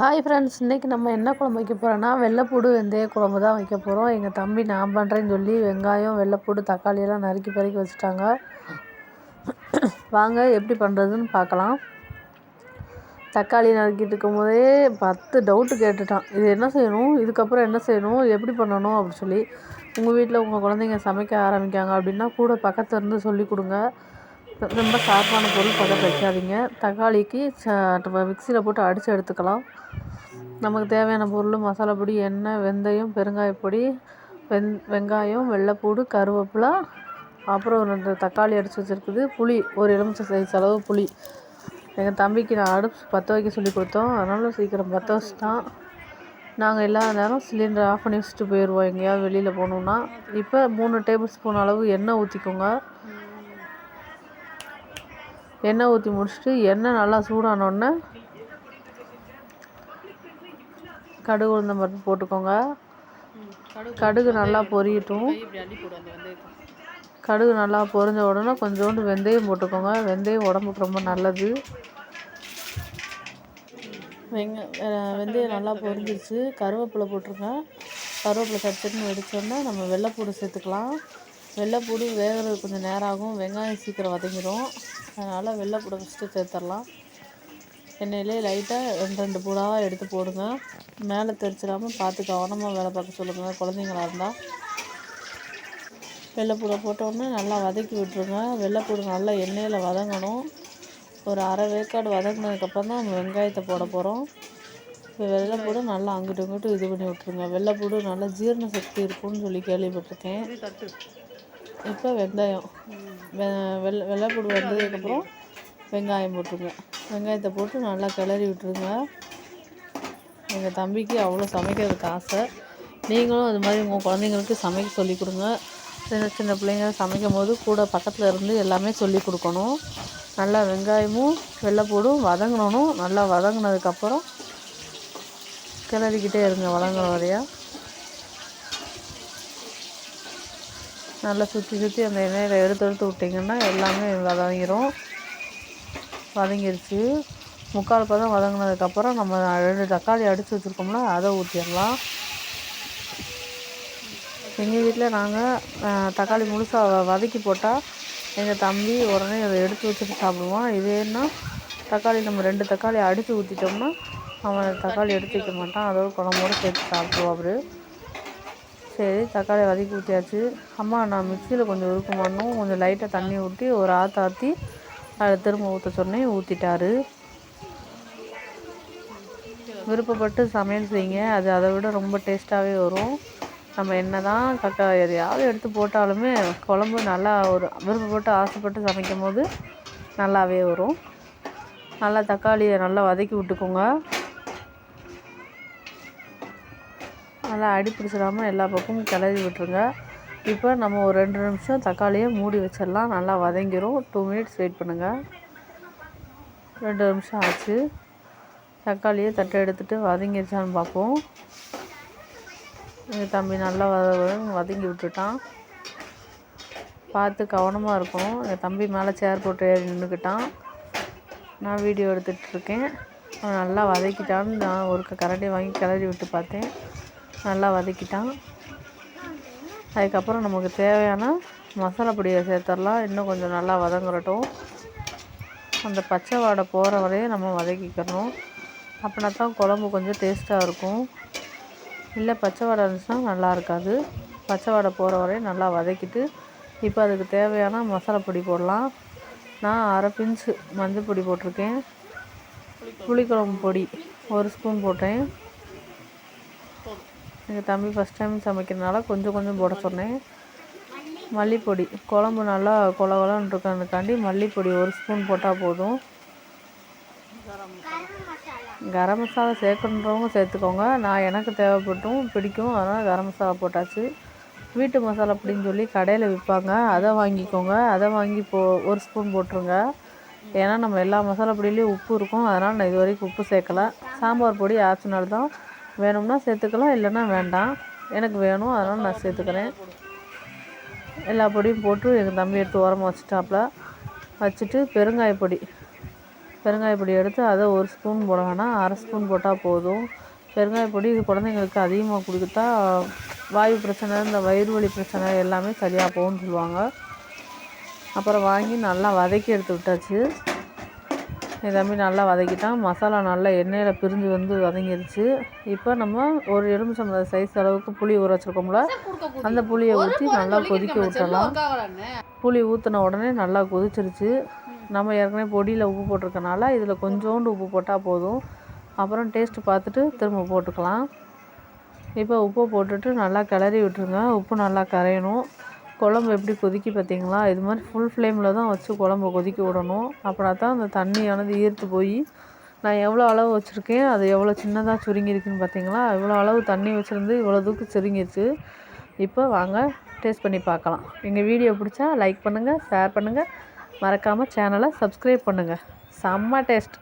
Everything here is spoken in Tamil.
ஹாய் ஃப்ரெண்ட்ஸ் இன்றைக்கி நம்ம என்ன குழம்பு வைக்க போகிறோன்னா வெள்ளைப்பூடு வெந்தய குழம்பு தான் வைக்க போகிறோம் எங்கள் தம்பி நான் பண்ணுறேன்னு சொல்லி வெங்காயம் வெள்ளைப்பூடு தக்காளியெல்லாம் நறுக்கி பறக்கி வச்சுட்டாங்க. வாங்க எப்படி பண்ணுறதுன்னு பார்க்கலாம். தக்காளி நறுக்கிட்டு இருக்கும் போதே பத்து டவுட்டு கேட்டுட்டான். இது என்ன செய்யணும்? இதுக்கப்புறம் என்ன செய்யணும்? எப்படி பண்ணணும்? அப்படின்னு சொல்லி உங்கள் வீட்டில் உங்கள் குழந்தைங்க சமைக்க ஆரம்பிக்காங்க அப்படின்னா கூட பக்கத்துலேருந்து சொல்லி கொடுங்க. ரொம்ப சார்பான பொருள் பதம் வைக்காதீங்க. தக்காளிக்கு மிக்சியில் போட்டு அடித்து எடுத்துக்கலாம். நமக்கு தேவையான பொருள் மசாலா பொடி எண்ணெய் வெந்தயம் பெருங்காயப்பொடி வெந் வெங்காயம் வெள்ளைப்பூடு கருவேப்பிலை அப்புறம் ரெண்டு தக்காளி அடித்து வச்சுருக்குது. புளி ஒரு எலுமிச்சை சைஸ் அளவு புளி. எங்கள் தம்பிக்கு நான் அடுப்பு பற்ற வைக்க சொல்லி கொடுத்தோம். அதனால் சீக்கிரம் பற்ற வச்சுட்டான். நாங்கள் எல்லா நேரம் சிலிண்டர் ஆஃப் பண்ணி வச்சுட்டு போயிடுவோம். எங்கேயாவது வெளியில் போகணுன்னா இப்போ மூணு டேபிள் ஸ்பூன் அளவு எண்ணெய் ஊற்றிக்கோங்க எண்ணெய் ஊற்றி முடிச்சுட்டு எண்ணெய் நல்லா சூடானோடனே கடுகு உளுந்தம் பருப்பு போட்டுக்கோங்க. கடுகு நல்லா பொரியட்டும். கடுகு நல்லா பொரிஞ்ச உடனே கொஞ்சோண்டு வெந்தயம் போட்டுக்கோங்க. வெந்தயம் உடம்புக்கு ரொம்ப நல்லது. வெங்க வெந்தயம் நல்லா பொரிஞ்சிருச்சு. கருவேப்பிலை போட்டிருக்கேன். கருவேப்பிலை சட்டுன்னு வெடிச்சோடனே நம்ம வெள்ளைப்பூடு சேர்த்துக்கலாம். வெள்ளைப்பூடு வேகிறது கொஞ்சம் நேரம் ஆகும் வெங்காயம் சீக்கிரம் வதங்கிடும் அதனால் வெள்ளைப்பூடை ஃபஸ்ட்டு சேர்த்துடலாம். எண்ணெயிலே லைட்டாக ரெண்டு ரெண்டு பூடாக எடுத்து போடுங்க. மேலே தெரிச்சிடாமல் பார்த்து கவனமாக வேலை பார்க்க சொல்லுங்கள் குழந்தைங்களா இருந்தால் வெள்ளைப்பூடை போட்டோடனே நல்லா வதக்கி விட்டுருங்க. வெள்ளைப்பூடு நல்லா எண்ணெயில் வதங்கணும். ஒரு அரை வேக்காடு வதங்கினதுக்கப்புறம் தான் நம்ம வெங்காயத்தை போட போகிறோம் இப்போ வெள்ளைப்பூடு நல்லா அங்கிட்டு இங்கிட்டு இது பண்ணி விட்ருங்க வெள்ளைப்பூடு நல்லா ஜீரண சக்தி இருக்கும்னு சொல்லி கேள்விப்பட்டிருக்கேன். இப்போ வெங்காயம் வெ வெள்ளை வெள்ளைப்பூடு வந்ததுக்கப்புறம் வெங்காயம் போட்டுருங்க. வெங்காயத்தை போட்டு நல்லா கிளறி விட்டுருங்க. எங்கள் தம்பிக்கு அவ்வளோ சமைக்கிறதுக்கு ஆசை. நீங்களும் அது மாதிரி உங்கள் குழந்தைங்களுக்கு சமைக்க சொல்லி கொடுங்க. சின்ன சின்ன பிள்ளைங்க சமைக்கும் போது கூட பக்கத்தில் இருந்து எல்லாமே சொல்லி கொடுக்கணும். நல்லா வெங்காயமும் வெள்ளைப்பூடும் வதங்கணும். நல்லா வதங்கினதுக்கப்புறம் கிளறிக்கிட்டே இருங்க வதங்குற வரையா. நல்லா சுற்றி சுற்றி அந்த எண்ணெயில் எடுத்து எடுத்து விட்டிங்கன்னா எல்லாமே வதங்கிடும் வதங்கிருச்சு. முக்கால் பதம் வதங்கினதுக்கப்புறம் நம்ம ரெண்டு தக்காளி அடித்து வச்சுருக்கோம்ல அதை ஊற்றிடலாம் எங்கள் வீட்டில் நாங்கள் தக்காளி முழுசாக வதக்கி போட்டால் எங்கள் தம்பி உடனே அதை எடுத்து வச்சுட்டு சாப்பிடுவான். இதேன்னா தக்காளி நம்ம ரெண்டு தக்காளி அடித்து ஊற்றிட்டோம்னா அவன் தக்காளி எடுத்து வைக்க மாட்டான். அதோட குழம்போடு சேர்த்து சாப்பிடுவான் அவர் சரி தக்காளி வதக்கி ஊற்றியாச்சு அம்மா நான் மிக்சியில் கொஞ்சம் உருக்குமானும் கொஞ்சம் லைட்டாக தண்ணி ஊற்றி ஒரு ஆற்றாத்தி அதை திரும்ப ஊற்ற சொன்னேன் ஊற்றிட்டாரு விருப்பப்பட்டு சமையல் செய்யுங்க. அது அதை விட ரொம்ப டேஸ்ட்டாகவே வரும். நம்ம என்ன தான் தக்காளி எதையாவது எடுத்து போட்டாலுமே குழம்பு நல்லா ஒரு விருப்பப்பட்டு ஆசைப்பட்டு சமைக்கும் போது நல்லாவே வரும். நல்லா தக்காளியை நல்லா வதக்கி விட்டுக்கோங்க. நல்லா அடி பிடிச்சிடாமல் எல்லா பக்கமும் கிளறி விட்டுருங்க. இப்போ நம்ம ஒரு ரெண்டு நிமிஷம் தக்காளியை மூடி வச்சிடலாம். நல்லா வதங்கிரும். டூ மினிட்ஸ் வெயிட் பண்ணுங்கள் ரெண்டு நிமிஷம் ஆச்சு. தக்காளியை தட்டை எடுத்துகிட்டு வதங்கிருச்சான்னு பார்ப்போம். எங்கள் தம்பி நல்லா வத வதங்கி விட்டுட்டான். பார்த்து கவனமாக இருக்கும். என் தம்பி மேலே சேர் போட்டு ஏறி நின்றுக்கிட்டான். நான் வீடியோ எடுத்துகிட்ருக்கேன் அவன் நல்லா வதக்கிட்டான்னு நான் ஒரு கரண்டி வாங்கி கிளறி விட்டு பார்த்தேன். நல்லா வதக்கிட்டான். அதுக்கப்புறம் நமக்கு தேவையான மசாலா பொடியை சேர்த்துடலாம். இன்னும் கொஞ்சம் நல்லா வதங்குறட்டும். அந்த பச்சை வாடை போகிற வரையும் நம்ம வதக்கிக்கணும். அப்படின்னா தான் குழம்பு கொஞ்சம் டேஸ்ட்டாக இருக்கும். இல்லை பச்சை வாடை இருந்துச்சுன்னா நல்லா இருக்காது. பச்சை வாடை போகிற வரையும் நல்லா வதக்கிட்டு இப்போ அதுக்கு தேவையான மசாலா பொடி போடலாம். நான் அரை பிஞ்சு மஞ்சள் பொடி போட்டிருக்கேன். புளிக்குழம்பு பொடி ஒரு ஸ்பூன் போட்டேன். எங்கள் தம்பி ஃபஸ்ட் டைம் சமைக்கிறதுனால கொஞ்சம் கொஞ்சம் போட சொன்னேன். மல்லிப்பொடி. குழம்பு நல்லா கொல கொலன்னு இருக்கிறதுக்காண்டி மல்லிப்பொடி ஒரு ஸ்பூன் போட்டால் போதும். கரம் மசாலா சேர்க்கணுன்றவங்க சேர்த்துக்கோங்க. நான் எனக்கு தேவைப்பட்டும் பிடிக்கும். அதனால் கரம் மசாலா போட்டாச்சு. வீட்டு மசாலா அப்படின்னு சொல்லி கடையில் விற்பாங்க. அதை வாங்கிக்கோங்க. அதை வாங்கி போ ஒரு ஸ்பூன் போட்டுருங்க. ஏன்னா நம்ம எல்லா மசாலா பொடியிலையும் உப்பு இருக்கும். அதனால் நான் இது வரைக்கும் உப்பு சேர்க்கலை. சாம்பார் பொடி ஆச்சுனால்தான் வேணும்னா சேர்த்துக்கலாம் இல்லைன்னா வேண்டாம். எனக்கு வேணும் அதனால் நான் சேர்த்துக்கிறேன். எல்லா பொடியும் போட்டு எங்கள் தம்பி எடுத்து உரமாக வச்சுட்டாப்புல வச்சுட்டு பெருங்காய பொடி. பெருங்காய பொடி எடுத்து அதை ஒரு ஸ்பூன் போட வேணாம். அரை ஸ்பூன் போட்டால் போதும். பெருங்காய பொடி இது குழந்தைங்களுக்கு அதிகமாக கொடுத்தா வாயு பிரச்சனை இந்த வயிறு வலி பிரச்சனை எல்லாமே சரியாக போகும்னு சொல்லுவாங்க. அப்புறம் வாங்கி நல்லா வதக்கி எடுத்து விட்டாச்சு. எல்லாமே நல்லா வதக்கிட்டான். மசாலா நல்லா எண்ணெயில் பிரிஞ்சு வந்து வதங்கிருச்சு. இப்போ நம்ம ஒரு எலுமிச்சம்பழம் சைஸ் அளவுக்கு புளி ஊற வச்சுருக்கோம்ல அந்த புளியை ஊற்றி நல்லா கொதிக்க விட்டுறலாம். புளி ஊற்றின உடனே நல்லா கொதிச்சிருச்சு. நம்ம ஏற்கனவே பொடியில் உப்பு போட்டிருக்கனால இதில் கொஞ்சோண்டு உப்பு போட்டால் போதும். அப்புறம் டேஸ்ட்டு பார்த்துட்டு திரும்ப போட்டுக்கலாம். இப்போ உப்பு போட்டுட்டு நல்லா கிளறி விட்டுருங்க. உப்பு நல்லா கரையணும். குழம்பு எப்படி கொதிக்கி பார்த்தீங்களா? இது மாதிரி ஃபுல் ஃப்ளேமில் தான் வச்சு குழம்பு கொதிக்க விடணும். அப்படின்னா தான் அந்த தண்ணியானது ஈர்த்து போய் நான் எவ்வளோ அளவு வச்சுருக்கேன் அது எவ்வளோ சின்னதாக சுருங்கிருக்குன்னு பார்த்தீங்களா? இவ்வளோ அளவு தண்ணி வச்சுருந்து இவ்வளோ தூக்கு சுருங்கிருச்சு. இப்போ வாங்க டேஸ்ட் பண்ணி பார்க்கலாம். எங்கள் வீடியோ பிடிச்சா லைக் பண்ணுங்கள் ஷேர் பண்ணுங்கள் மறக்காமல் சேனலை சப்ஸ்கிரைப் பண்ணுங்கள் செம்ம டேஸ்ட்